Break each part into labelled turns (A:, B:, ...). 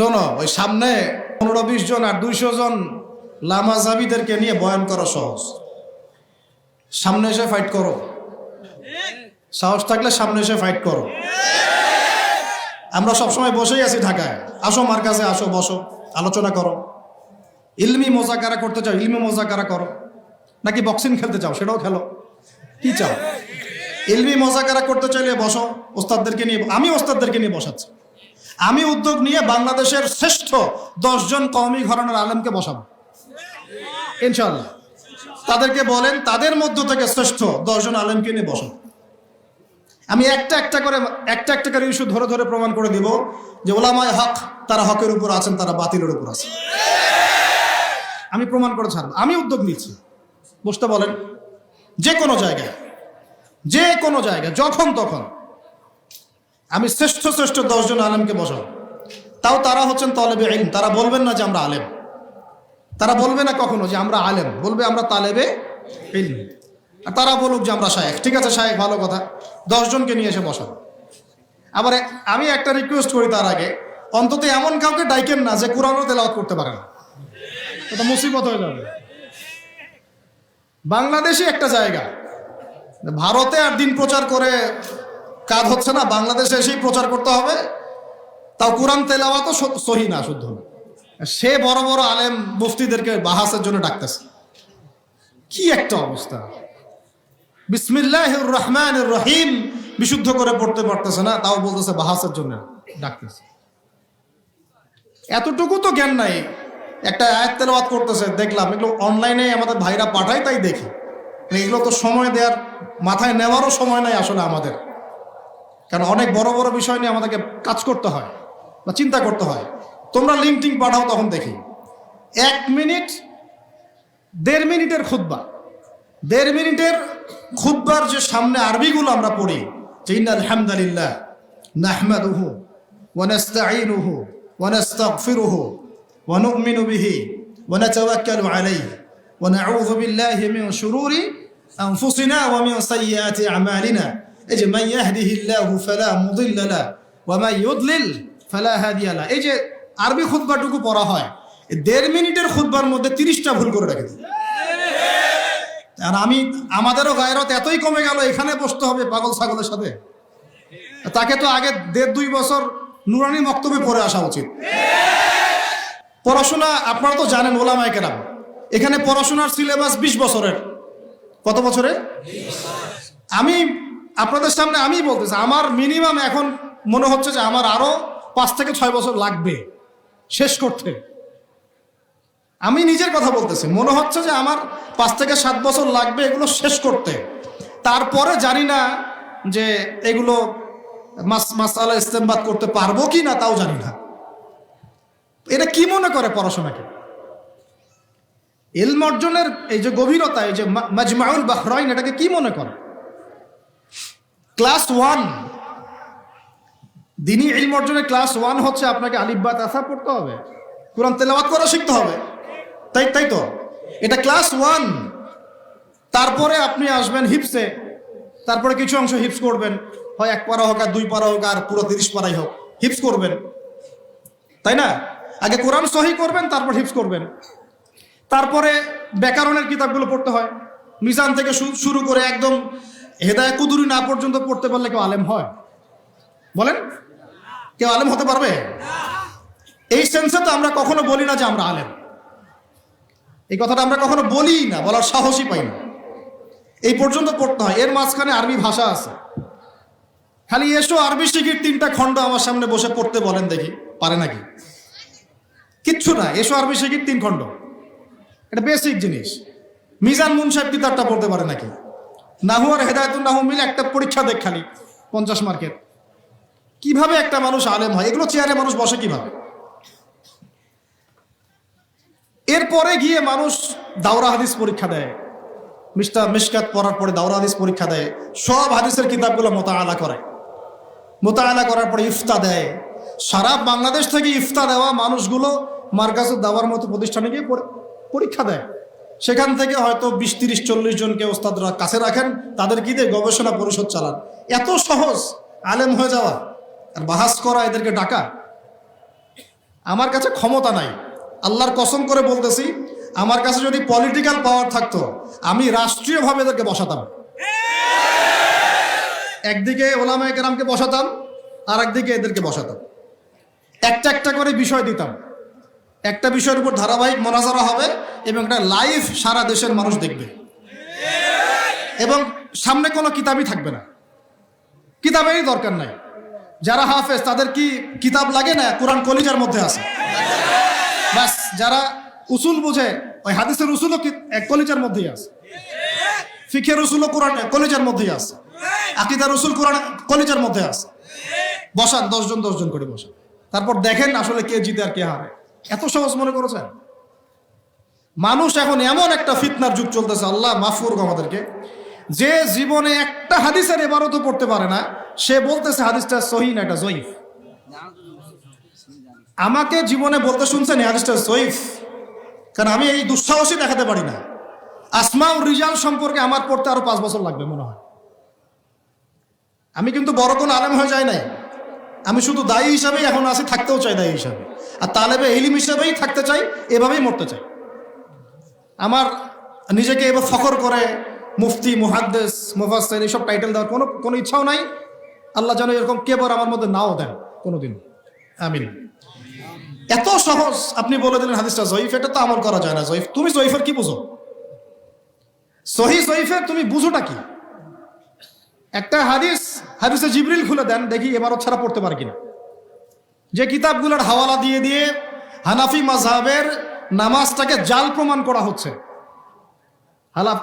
A: শোনো, ওই সামনে পনেরো, বিশ জন আর দুইশো জন লামাজাবিদেরকে নিয়ে বয়ান করা সহজ। সামনে এসে ফাইট করো। সাহস থাকলে সামনে এসে ফাইট করো। আমরা সবসময় বসেই আছি ঢাকায়। আসো মার কাছে, আসো, বসো, আলোচনা করো। ইলমি মোজাকারা করতে চাও, ইলমি মোজাকারা করো নাকি বক্সিং খেলতে চাও, সেটাও খেলো। কি চাও? ইলমি মোজাকারা করতে চাইলে বসো, ওস্তাদদেরকে নিয়ে আমি ওস্তাদদেরকে নিয়ে বসাচ্ছি। আমি উদ্যোগ নিয়ে বাংলাদেশের শ্রেষ্ঠ দশজন কওমি ঘরানার আলেমকে বসাবো। ইনশাল্লাহ তাদেরকে বলেন, তাদের মধ্য থেকে শ্রেষ্ঠ দশজন আলেমকে নিয়ে বসাবো। আমি একটা একটা করে, একটা একটা করে ইস্যু ধরে ধরে প্রমাণ করে দিব যে ওলামায় হক তারা হকের উপর আছেন, তারা বাতিলের উপর আছেন। আমি প্রমাণ করে ছাড়ব। আমি উদ্যোগ নিচ্ছি। বুঝতে বলেন? যে কোনো জায়গায়, যে কোনো জায়গায়, যখন তখন আমি শ্রেষ্ঠ শ্রেষ্ঠ দশজন আলেমকে বসাবো তাও তারা হচ্ছেন তলেবে ইলম। তারা বলবেন না যে আমরা আলেম। তারা বলবে না কখনো যে আমরা আলেম। বলবে আমরা তালেবে ইলম। আর তারা বলুক যে আমরা শায়েক ঠিক আছে শায়েক ভালো কথা। দশজনকে নিয়ে এসে বসাবো আবার আমি একটা রিকোয়েস্ট করি তার আগে। অন্তত এমন কাউকে ডাইকেন না যে কোরআনও তেলাওয়াত করতে পারে না। এটা মুসিবত হয়ে যাবে। বাংলাদেশই একটা জায়গা। ভারতে আর দিন প্রচার করে কাজ হচ্ছে না, বাংলাদেশে এসেই প্রচার করতে হবে। তাও কোরআন তেলাওয়া তো সহি না, শুদ্ধ না। সে বড় বড় আলেম মুফতিদেরকে বাহাসের জন্য ডাকতেছে। কি একটা অবস্থা। বিসমিল্লাহ রহমান রহিম বিশুদ্ধ করে পড়তে পারতেছে না, তাও বলতেছে বাহাসের জন্য ডাকতেছে। এতটুকু তো জ্ঞান নাই। একটা আয়াত তেলাওয়াত করতেছে, দেখলাম। এগুলো অনলাইনে আমাদের ভাইরা পাঠায়, তাই দেখি। এগুলো তো সময় দেওয়ার, মাথায় নেওয়ারও সময় নাই আসলে আমাদের। কারণ অনেক বড় বড় বিষয় নিয়ে আমাদেরকে কাজ করতে হয় বা চিন্তা করতে হয়। তোমরা লিঙ্কটিং পাঠাও তখন দেখি। এক মিনিট, দেড় মিনিটের খুদ্া দেড় মিনিটের খুদ্বার যে সামনে আরবিগুলো আমরা পড়ি, যে ইন আলহামদুলিল্লাহ নাহমাদুহু ওয়ানাস্তাঈনুহু ওয়ানাস্তাগফিরুহু ওয়ানুমিনু বিহি ওয়ানাতাওয়াক্কালু আলাইহি ওয়ানাউযু বিল্লাহি মিন শুরুরি আনফুসিনা ওয়া মিন সাইয়্যাতি আমালিনা। এই যে মাইয়াহরিহিল্লাহু ফালা মুদিল্লালা ওয়া মাই ইউদলিল ফালা হাদিয়ালা এই যে আরবি খুতবাটুকু পড়া হয় দেড় মিনিটের খুতবার মধ্যে তিরিশটা ভুল করে রেখেছি আর আমি, আমাদেরও গায়রত এতই কমে গেল, এখানে বসতে হবে পাগল ছাগলের সাথে। তাকে তো আগে দেড় দুই বছর নুরানি মক্তবে পড়ে আসা উচিত। পড়াশোনা, আপনারা তো জানেন ওলামায় কেরাম, এখানে পড়াশোনার সিলেবাস বিশ বছরের। কত বছরের আমি আপনাদের সামনে আমি বলতেছি, আমার মিনিমাম এখন মনে হচ্ছে যে আমার আরও পাঁচ থেকে ছয় বছর লাগবে শেষ করতে। আমি নিজের কথা বলতেছি, মনে হচ্ছে যে আমার পাঁচ থেকে সাত বছর লাগবে এগুলো শেষ করতে। তারপরে জানি না যে এগুলো মাস মাসালা ইস্তেমবাদ করতে পারব কি না তাও জানি না। এটা কি মনে করে পড়াশোনাকে? এলম অর্জনের এই যে গভীরতা, এই যে মাজমাউল বাহরাইন, এটাকে কি মনে করে? ক্লাস ওয়ান দিনই ইলম অর্জনের ক্লাস ওয়ান হচ্ছে আপনাকে আলিব্বা তাসা পড়তে হবে। কোরআন তেলাওয়াত করা শিখতে হবে। তাই তাই তো? এটা ক্লাস ওয়ান তারপরে আপনি আসবেন হিপসে তারপরে কিছু অংশ হিপস করবেন। হয় এক পারা হোক আর দুই পারা হোক আর পুরো তিরিশ পারাই হোক হিপস করবেন। তাই না? আগে কোরআন সহি করবেন, তারপর হিপস করবেন। তারপরে ব্যাকরণের কিতাবগুলো পড়তে হয়। মিজান থেকে শুরু করে একদম হেদায় কুদুরি না পর্যন্ত পড়তে পারলে কেউ আলেম হয়? বলেন। কেউ আলেম হতে পারবে? এই সেন্সে তো আমরা কখনো বলি না যে আমরা আলেম। এই কথাটা আমরা কখনো বলি না, বলার সাহসই পাই না। এই পর্যন্ত পড়তে হয়। এর মাঝখানে আরবি ভাষা আছে। খালি এসো আরবি শিখির তিনটা খণ্ড আমার সামনে বসে পড়তে বলেন দেখি, পারে নাকি? কিচ্ছু না, এসো আরবি শিখির তিন খণ্ড। এটা বেসিক জিনিস। মিজান মুন সাহেব কিতাবটা পড়তে পারে নাকি? নাহু আর হেদায়তুল নাহু মিলে একটা পরীক্ষা দেখ খালি, পঞ্চাশ মার্কের। কীভাবে একটা মানুষ আলেম হয়? এগুলো চেয়ারে মানুষ বসে কীভাবে? এরপরে গিয়ে মানুষ দাওরা হাদিস পরীক্ষা দেয়। মিস্টার মিসকাত পড়ার পরে দাওরা হাদিস পরীক্ষা দেয়। সব হাদিসের কিতাবগুলো মোতালা করে। মোতালা করার পরে ইফতা দেয়। সারা বাংলাদেশ থেকে ইফতা দেওয়া মানুষগুলো মার্কাজুদ দাওয়ার মতো প্রতিষ্ঠানে গিয়ে পরীক্ষা দেয়। সেখান থেকে হয়তো বিশ, তিরিশ, চল্লিশ জনকে ওস্তাদরা কাছে রাখেন, তাদের কি দিয়ে গবেষণা পরিষদ চালান। এত সহজ আলেম হয়ে যাওয়া আর বাহাস করা এদেরকে ডাকা। আমার কাছে ক্ষমতা নাই। আল্লাহর কসম করে বলতেছি, আমার কাছে যদি পলিটিক্যাল পাওয়ার থাকতো, আমি রাষ্ট্রীয়ভাবে এদেরকে বসাতাম। একদিকে ওলামায় কেরামকে বসাতাম আর একদিকে এদেরকে বসাতাম। একটা একটা করে বিষয় দিতাম। একটা বিষয়ের উপর ধারাবাহিক মোনাজারা হবে এবং একটা লাইভ সারা দেশের মানুষ দেখবে। এবং সামনে কোনো কিতাবই থাকবে না। কিতাবেরই দরকার নাই। যারা হাফেজ, তাদের কি কিতাব লাগে না? কোরআন কলিজার মধ্যে আছে। ব্যাস, যারা উসুল বুঝে, ওই হাদিসের উসুলও এক কলিজার মধ্যেই আছে? ফিখের উসুলও কোরআন কলিজার মধ্যেই আছে। আকিদার উসুল কোরআন কলিজার মধ্যে আছে। বসান, দশজন দশজন করে বসান। তারপর দেখেন আসলে কে জিতে আর কে হারে। এত সহজ মনে করেছেন? মানুষ এখন এমন একটা ফিতনার যুগ চলতেছে, আল্লাহ মাফুর আমাদেরকে, যে জীবনে একটা হাদিসের এবারও তো পড়তে পারে না, সে বলতেছে হাদিসটা সহি না এটা জয়ীফ। আমাকে জীবনে বলতে শুনছেন হাদিসটা জয়ীফ, কারণ আমি এই দুঃসাহসই দেখাতে পারি না। আসমাউ রিজাল সম্পর্কে আমার পড়তে আরও পাঁচ বছর লাগবে মনে হয়। আমি কিন্তু বড় কোনো আলেম হয়ে যাই নাই। আমি শুধু দায়ী হিসাবেই এখন আছি, থাকতেও চাই দায়ী হিসাবে। আর তালেবে ইলিম হিসাবেই থাকতে চাই, এভাবেই মরতে চাই। আমার নিজেকে এবার ফখর করে, মুফতি, মুহাদ্দেস মুফাসের এইসব টাইটেল দেওয়ার কোনো কোনো ইচ্ছাও নাই। আল্লাহ যেন এরকম কেবর আমার মধ্যে নাও দেন কোনোদিন। আমিন। এত সহজ আপনি বলে দিলেন হাদিসটা, জয়ীফ, এটা তো আমল করা যায় না। জয়ীফ, তুমি জয়ীফের কি বুঝো? সহি জয়ীফের তুমি বুঝোটা কি? একটা হাদিস হাদিসে জিবরিল খুলে দেন, দেখি এবারও ছাড়া পড়তে পারে কিনা। যে কিতাবগুলোর হাওয়ালা দিয়ে দিয়ে হানাফি মাঝহাবের নামাজটাকে জাল প্রমাণ করা হচ্ছে।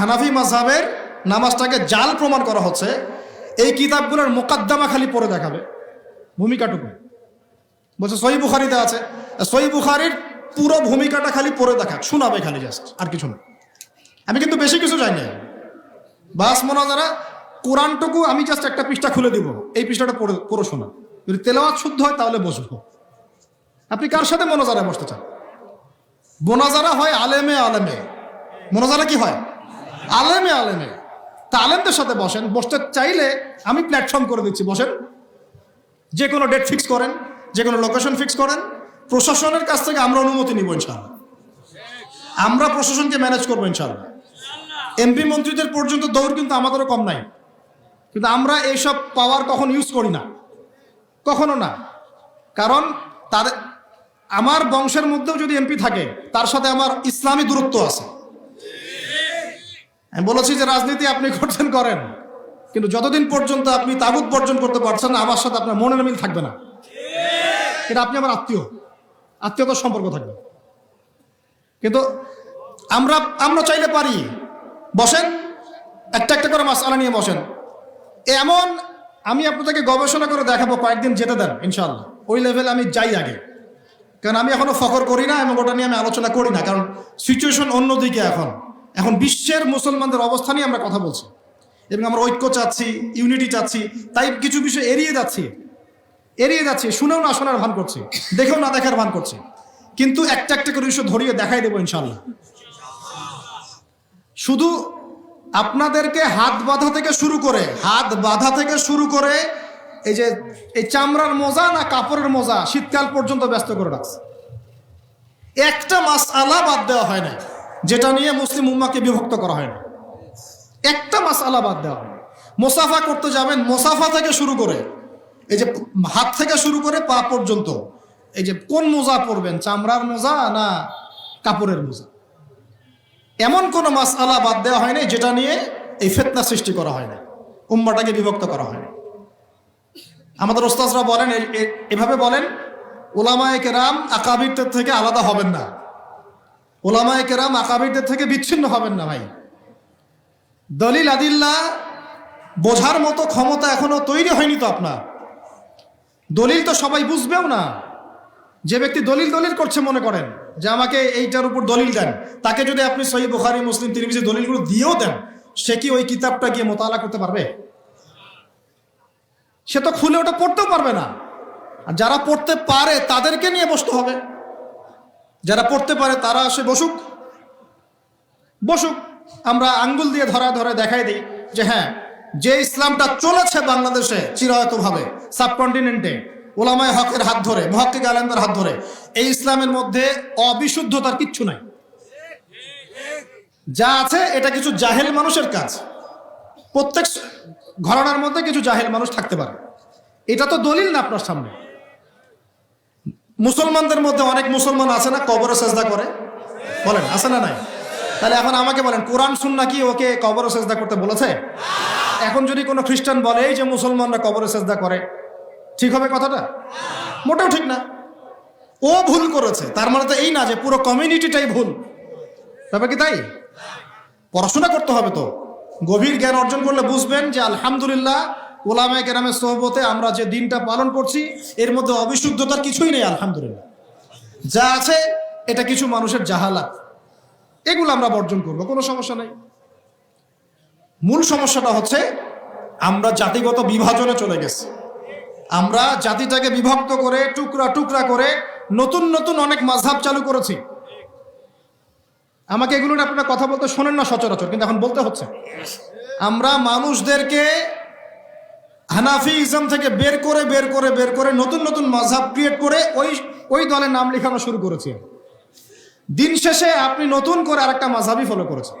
A: হানাফি মাঝহাবের নামাজটাকে জাল প্রমাণ করা হচ্ছে, এই কিতাবগুলোর মোকাদ্দমা খালি পড়ে দেখাবে। ভূমিকাটুকু বলছে সই বুখারিতে আছে। সই বুখারির পুরো ভূমিকাটা খালি পড়ে দেখা, শোনাবে খালি জাস্ট আর কিছু না। আমি কিন্তু বেশি কিছু জানি বাস মোনাজারা কোরআনটুকু আমি জাস্ট একটা পৃষ্ঠা খুলে দিব। এই পৃষ্ঠাটা পড়ে পুরো শোনা। যদি তেলাওয়াত শুদ্ধ হয় তাহলে বসবো আপনি কার সাথে মোনাজারায় বসতে চান? মোনাজারা হয় আলেমে আলেমে। মোনাজারা কি হয়? আলেমে আলেমে। তা আলেমদের সাথে বসেন। বসতে চাইলে আমি প্ল্যাটফর্ম করে দিচ্ছি। বসেন। যে কোনো ডেট ফিক্স করেন, যে কোনো লোকেশন ফিক্স করেন। প্রশাসনের কাছ থেকে আমরা অনুমতি নিব ইনশাআল্লাহ। আমরা প্রশাসনকে ম্যানেজ করব ইনশাআল্লাহ। এমপি মন্ত্রীদের পর্যন্ত দৌড় কিন্তু আমাদেরও কম নাই। কিন্তু আমরা এইসব পাওয়ার কখন ইউজ করি না। কখনো না। কারণ তাদের, আমার বংশের মধ্যেও যদি এমপি থাকে, তার সাথে আমার ইসলামী দূরত্ব আছে। আমি বলেছি যে রাজনীতি আপনি করছেন, করেন। কিন্তু যতদিন পর্যন্ত আপনি তাগুত বর্জন করতে পারছেন না, আমার সাথে আপনার মনের মিল থাকবে না। এটা আপনি আমার আত্মীয়। আত্মীয়তার সম্পর্ক থাকবে। কিন্তু আমরা আমরা চাইলে পারি। বসেন, একটা একটা করে মাস নিয়ে বসেন। এমন আমি আপনাদেরকে গবেষণা করে দেখাবো, কয়েকদিন যেতে দেন ইনশাল্লাহ ওই লেভেলে আমি যাই আগে। কারণ আমি এখনও ফকর করি না এবং ওটা নিয়ে আমি আলোচনা করি না, কারণ সিচুয়েশন অন্যদিকে এখন। এখন বিশ্বের মুসলমানদের অবস্থা নিয়ে আমরা কথা বলছি। এবং আমরা ঐক্য চাচ্ছি ইউনিটি চাচ্ছি, তাই কিছু বিষয় এড়িয়ে যাচ্ছি। এড়িয়ে যাচ্ছি, শুনেও না, শোনার ভান করছি, দেখেও না দেখার ভান করছি। কিন্তু একটা একটা করে বিষয় ধরিয়ে দেখাই দেবো ইনশাল্লাহ শুধু আপনাদেরকে হাত বাঁধা থেকে শুরু করে, হাত বাঁধা থেকে শুরু করে এই যে, এই চামড়ার মোজা না কাপড়ের মোজা শীতকাল পর্যন্ত ব্যস্ত করে রাখছে। একটা মাস আলা বাদ দেওয়া হয় না যেটা নিয়ে মুসলিম উম্মাকে বিভক্ত করা হয় না একটা মাস আলা বাদ দেওয়া হয়। মোসাফা করতে যাবেন, মোসাফা থেকে শুরু করে, এই যে হাত থেকে শুরু করে পা পর্যন্ত, এই যে কোন মোজা পরবেন, চামড়ার মোজা না কাপড়ের মোজা? এমন কোন মাস আলা বাদ দেওয়া হয়নি যেটা নিয়ে এই ফেতনা সৃষ্টি করা হয় না উম্মাটাকে বিভক্ত করা হয় না আমাদের ওস্তাজরা বলেন এভাবে বলেন ওলামায়ে কেরাম আকাবিরদের থেকে আলাদা হবেন না। ওলামায়ে কেরাম আকাবিরদের থেকে বিচ্ছিন্ন হবেন না ভাই। দলিল আদিল্লা বোঝার মতো ক্ষমতা এখনও তৈরি হয়নি তো আপনার। দলিল তো সবাই বুঝবেও না। যে ব্যক্তি দলিল দলিল করছে মনে করেন। যে আমাকে এইটার উপর দলিল দেন। তাকে যদি আপনি সহি বুখারি, মুসলিম, তিরমিজি দলিলগুলো দিয়েও দেন, সে কি ওই কিতাবটা গিয়ে মোতালা করতে পারবে? সে তো খুলে ওটা পড়তেও পারবে না। আর যারা পড়তে পারে, তাদেরকে নিয়ে বসতে হবে। যারা পড়তে পারে, তারা আসে বসুক। বসুক। আমরা আঙ্গুল দিয়ে ধরা ধরে দেখাই দিই যে হ্যাঁ যে ইসলামটা চলেছে বাংলাদেশে চিরায়তভাবে, সাবকন্টিনেন্টে ওলামায় হকের হাত ধরে, মহক্কিক আলমদের হাত ধরে, এই ইসলামের মধ্যে অবিশুদ্ধতার কিচ্ছু নাই। যা আছে এটা কিছু জাহেল মানুষের কাজ। প্রত্যেক ঘরানার মধ্যে কিছু জাহেল মানুষ থাকতে পারে। এটা তো দলিল না আপনার সামনে। মুসলমানদের মধ্যে অনেক মুসলমান আছে না, কবর সেজদা করে? বলেন, আছে না নাই? তাহলে এখন আমাকে বলেন, কোরআন শুননা কি ওকে কবর সেজদা করতে বলেছে? এখন যদি কোনো খ্রিস্টান বলে, এই যে মুসলমানরা কবর সেজদা করে ঠিক হবে কথাটা? মোটেও ঠিক না। ও ভুল করেছে, তার মানে তো এই না যে পুরো কমিউনিটিটাই ভুল। তবে কি তাই? পড়াশোনা করতে হবে তো। গভীর জ্ঞান অর্জন করলে বুঝবেন যে আলহামদুলিল্লাহ ওলামায় কেরামের সোহবতে আমরা যে দিনটা পালন করছি, এর মধ্যে অবিশুদ্ধতার কিছুই নেই, আলহামদুলিল্লাহ। যা আছে, এটা কিছু মানুষের জাহালাত। এগুলো আমরা বর্জন করব, কোনো সমস্যা নেই। মূল সমস্যাটা হচ্ছে, আমরা জাতিগত বিভাজনে চলে গেছি। আমরা জাতিটাকে বিভক্ত করে, টুকরা টুকরা করে নতুন নতুন অনেক মাঝহাব চালু করেছি। আমাকে এগুলো আপনারা কথা বলতে শোনেন না সচরাচর, কিন্তু এখন বলতে হচ্ছে। আমরা মানুষদেরকে হানাফিজম থেকে বের করে বের করে বের করে নতুন নতুন মাঝহাব ক্রিয়েট করে ওই ওই দলে নাম লেখানো শুরু করেছি। দিন শেষে আপনি নতুন করে আরেকটা মাঝহাবই ফলো করেছেন।